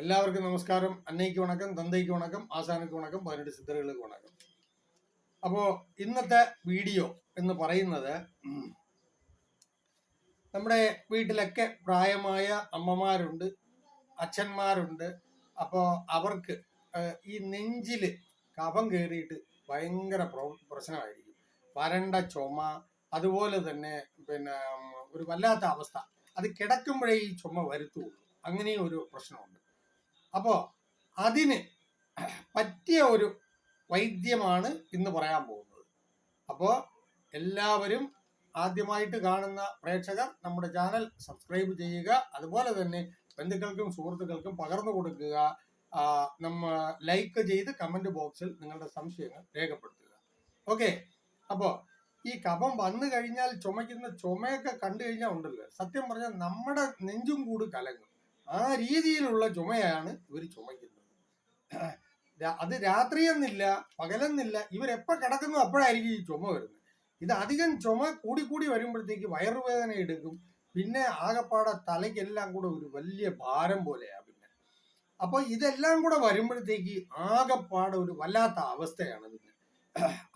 എല്ലാവർക്കും നമസ്കാരം. അന്നയ്ക്ക് വണക്കം തന്തയ്ക്ക് വണക്കം ആശാനയ്ക്ക് വണക്കം പതിനെട്ട് സിദ്ധറുകൾക്ക് വണക്കം. അപ്പോ ഇന്നത്തെ വീഡിയോ എന്ന് പറയുന്നത് നമ്മുടെ വീട്ടിലൊക്കെ പ്രായമായ അമ്മമാരുണ്ട് അച്ഛന്മാരുണ്ട്. അപ്പോൾ അവർക്ക് ഈ നെഞ്ചിൽ കഫം കയറിയിട്ട് ഭയങ്കര പ്രശ്നമായിരിക്കും. വരണ്ട ചുമ അതുപോലെ തന്നെ പിന്നെ ഒരു വല്ലാത്ത അവസ്ഥ. അത് കിടക്കുമ്പോഴേ ഈ ചുമ വരുത്തുള്ളൂ. അങ്ങനെയും ഒരു പ്രശ്നമുണ്ട്. അപ്പോൾ അതിന് പറ്റിയ ഒരു വൈദ്യമാണ് ഇന്ന് പറയാൻ പോകുന്നത്. അപ്പോൾ എല്ലാവരും ആദ്യമായിട്ട് കാണുന്ന പ്രേക്ഷകർ നമ്മുടെ ചാനൽ സബ്സ്ക്രൈബ് ചെയ്യുക. അതുപോലെ തന്നെ ബന്ധുക്കൾക്കും സുഹൃത്തുക്കൾക്കും പകർന്നു കൊടുക്കുക. നമ്മ ലൈക്ക് ചെയ്ത് കമന്റ് ബോക്സിൽ നിങ്ങളുടെ സംശയങ്ങൾ രേഖപ്പെടുത്തുക. ഓക്കെ? അപ്പോൾ ഈ കഫം വന്നു കഴിഞ്ഞാൽ ചുമയ്ക്കുന്ന ചുമയൊക്കെ കണ്ടു കഴിഞ്ഞാൽ ഉണ്ടല്ലോ. സത്യം പറഞ്ഞാൽ നമ്മുടെ നെഞ്ചും കൂട് കലങ്ങും. ആ രീതിയിലുള്ള ചുമയാണ് ഇവർ ചുമയ്ക്കുന്നത്. അത് അത് രാത്രിയെന്നില്ല പകലെന്നില്ല ഇവരെപ്പ കിടക്കുന്നു അപ്പോഴായിരിക്കും ഈ ചുമ വരുന്നത്. ഇത് അധികം ചുമ കൂടി കൂടി വരുമ്പോഴത്തേക്ക് വയറുവേദന എടുക്കും. പിന്നെ ആകപ്പാടെ തലയ്ക്കെല്ലാം കൂടെ ഒരു വലിയ ഭാരം പോലെയാ പിന്നെ. അപ്പൊ ഇതെല്ലാം കൂടെ വരുമ്പോഴത്തേക്ക് ആകപ്പാടെ ഒരു വല്ലാത്ത അവസ്ഥയാണ് പിന്നെ.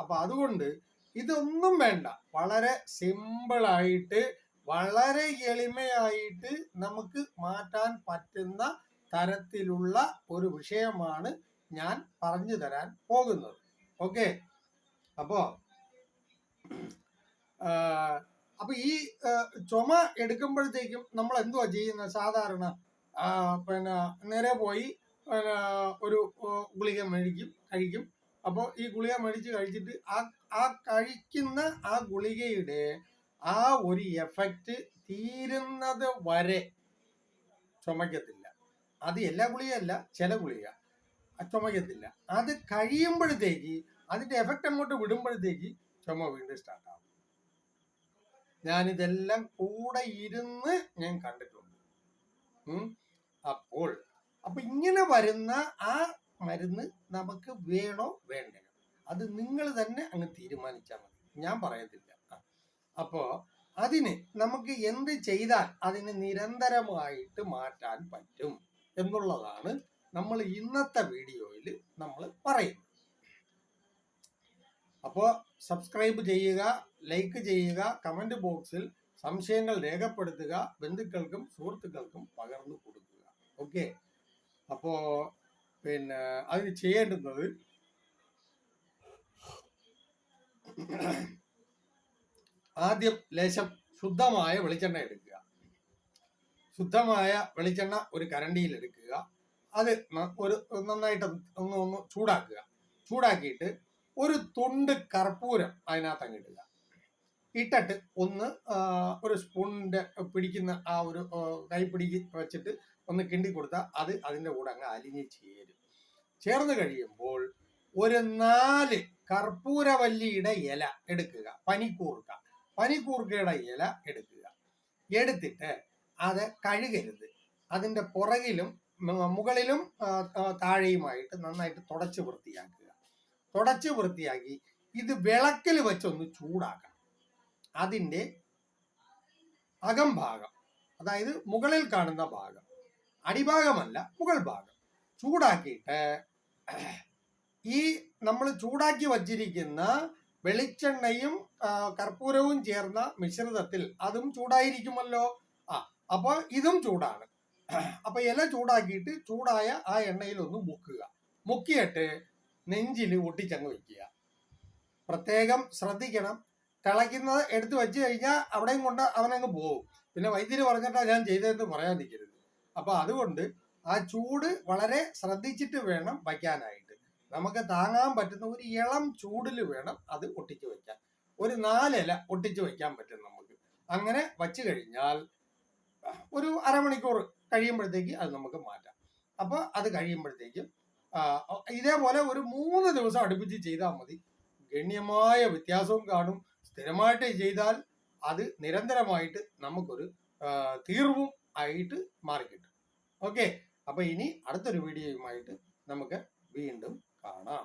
അപ്പൊ അതുകൊണ്ട് ഇതൊന്നും വേണ്ട. വളരെ സിമ്പിൾ ആയിട്ട് വളരെ എളിമയായിട്ട് നമുക്ക് മാറ്റാൻ പറ്റുന്ന തരത്തിലുള്ള ഒരു വിഷയമാണ് ഞാൻ പറഞ്ഞു തരാൻ പോകുന്നത്. ഓക്കെ അപ്പോ അപ്പൊ ഈ ചുമ എടുക്കുമ്പോഴത്തേക്കും നമ്മൾ എന്തുവാ ചെയ്യുന്നത്? സാധാരണ പിന്നെ നേരെ പോയി പിന്നെ ഒരു ഗുളിക മേടിക്കും കഴിക്കും. അപ്പോൾ ഈ ഗുളിക മേടിച്ച് കഴിച്ചിട്ട് ആ ആ കഴിക്കുന്ന ആ ഗുളികയുടെ ആ ഒരു എഫക്റ്റ് തീരുന്നത് വരെ ചുമക്കത്തില്ല. അത് എല്ലാ ഗുളികയല്ല ചില ഗുളിക ചുമക്കത്തില്ല. അത് കഴിയുമ്പോഴത്തേക്ക് അതിന്റെ എഫക്റ്റ് അങ്ങോട്ട് വിടുമ്പോഴത്തേക്ക് ചുമ വീണ്ടും സ്റ്റാർട്ട് ആവും. ഞാനിതെല്ലാം കൂടെ ഇരുന്ന് ഞാൻ കണ്ടിട്ടുണ്ട്. അപ്പോൾ അപ്പൊ ഇങ്ങനെ വരുന്ന ആ മരുന്ന് നമുക്ക് വേണോ വേണ്ടയോ? അത് നിങ്ങൾ തന്നെ അങ്ങ് തീരുമാനിച്ചാൽ മതി. ഞാൻ പറയത്തില്ല. അപ്പോ അതിന് നമുക്ക് എന്ത് ചെയ്താൽ അതിന് നിരന്തരമായിട്ട് മാറ്റാൻ പറ്റും എന്നുള്ളതാണ് നമ്മൾ ഇന്നത്തെ വീഡിയോയിൽ നമ്മൾ പറയുന്നത്. അപ്പോ സബ്സ്ക്രൈബ് ചെയ്യുക ലൈക്ക് ചെയ്യുക കമന്റ് ബോക്സിൽ സംശയങ്ങൾ രേഖപ്പെടുത്തുക ബന്ധുക്കൾക്കും സുഹൃത്തുക്കൾക്കും പകർന്നു കൊടുക്കുക. ഓക്കെ അപ്പോ പിന്നെ അതിന് ചെയ്യേണ്ടുന്നത് ആദ്യം ലേശം ശുദ്ധമായ വെളിച്ചെണ്ണ എടുക്കുക. ശുദ്ധമായ വെളിച്ചെണ്ണ ഒരു കരണ്ടിയിൽ എടുക്കുക. അത് ഒരു നന്നായിട്ട് ഒന്ന് ഒന്ന് ചൂടാക്കുക. ചൂടാക്കിയിട്ട് ഒരു തുണ്ട് കർപ്പൂരം അതിനകത്ത് അങ്ങ് ഇട്ടിട്ട് ഒന്ന് ഒരു സ്പൂണിന്റെ പിടിക്കുന്ന ആ ഒരു കൈപ്പിടിക്ക് വെച്ചിട്ട് ഒന്ന് കിണ്ടി കൊടുത്താൽ അത് അതിന്റെ കൂടെ അങ്ങ് അലിഞ്ഞ് ചേരും. ചേർന്ന് കഴിയുമ്പോൾ ഒരു നാല് കർപ്പൂരവല്ലിയുടെ ഇല എടുക്കുക. പനിക്കൂർക്ക. പനിക്കൂർക്കയുടെ ഇല എടുക്കുക. എടുത്തിട്ട് അത് കഴുകരുത്. അതിന്റെ പുറകിലും മുകളിലും താഴെയുമായിട്ട് നന്നായിട്ട് തുടച്ച് വൃത്തിയാക്കുക. തുടച്ച് വൃത്തിയാക്കി ഇത് വിളക്കിൽ വെച്ചൊന്ന് ചൂടാക്കണം. അതിന്റെ അകംഭാഗം അതായത് മുകളിൽ കാണുന്ന ഭാഗം അടിഭാഗമല്ല മുകൾ ഭാഗം ചൂടാക്കിയിട്ട് ഈ നമ്മൾ ചൂടാക്കി വച്ചിരിക്കുന്ന വെളിച്ചെണ്ണയും കർപ്പൂരവും ചേർന്ന മിശ്രിതത്തിൽ അതും ചൂടായിരിക്കുമല്ലോ? ആ അപ്പൊ ഇതും ചൂടാണ്. അപ്പൊ ഇല ചൂടാക്കിയിട്ട് ചൂടായ ആ എണ്ണയിൽ ഒന്ന് മുക്കുക. മുക്കിയിട്ട് നെഞ്ചിൽ ഒട്ടിച്ചങ്ങ് വെക്കുക. പ്രത്യേകം ശ്രദ്ധിക്കണം. തിളയ്ക്കുന്നത് എടുത്തു വെച്ച് കഴിഞ്ഞാൽ അവിടെയും കൊണ്ട് അവനങ്ങ് പോകും പിന്നെ വൈദ്യുതി പറഞ്ഞിട്ടാ ഞാൻ ചെയ്തതെന്ന് പറയാൻ നിൽക്കരുത് അപ്പൊ അതുകൊണ്ട് ആ ചൂട് വളരെ ശ്രദ്ധിച്ചിട്ട് വേണം വയ്ക്കാനായിട്ട്. നമുക്ക് താങ്ങാൻ പറ്റുന്ന ഒരു ഇളം ചൂടിൽ വേണം അത് ഒട്ടിച്ചു വെക്കാൻ ഒരു നാലില ഒട്ടിച്ചു വയ്ക്കാൻ പറ്റും നമുക്ക്. അങ്ങനെ വച്ചു കഴിഞ്ഞാൽ ഒരു അരമണിക്കൂർ കഴിയുമ്പോഴത്തേക്ക് അത് നമുക്ക് മാറ്റാം. അപ്പൊ അത് കഴിയുമ്പോഴത്തേക്കും ഇതേപോലെ ഒരു മൂന്ന് ദിവസം അടുപ്പിച്ച് ചെയ്താൽ മതി. ഗണ്യമായ വ്യത്യാസവും കാണും. സ്ഥിരമായിട്ട് ചെയ്താൽ അത് നിരന്തരമായിട്ട് നമുക്കൊരു തീർവും ആയിട്ട് മാറിക്കിട്ടും ഓക്കെ? അപ്പൊ ഇനി അടുത്തൊരു വീഡിയോയുമായിട്ട് നമുക്ക് വീണ്ടും കാണാം.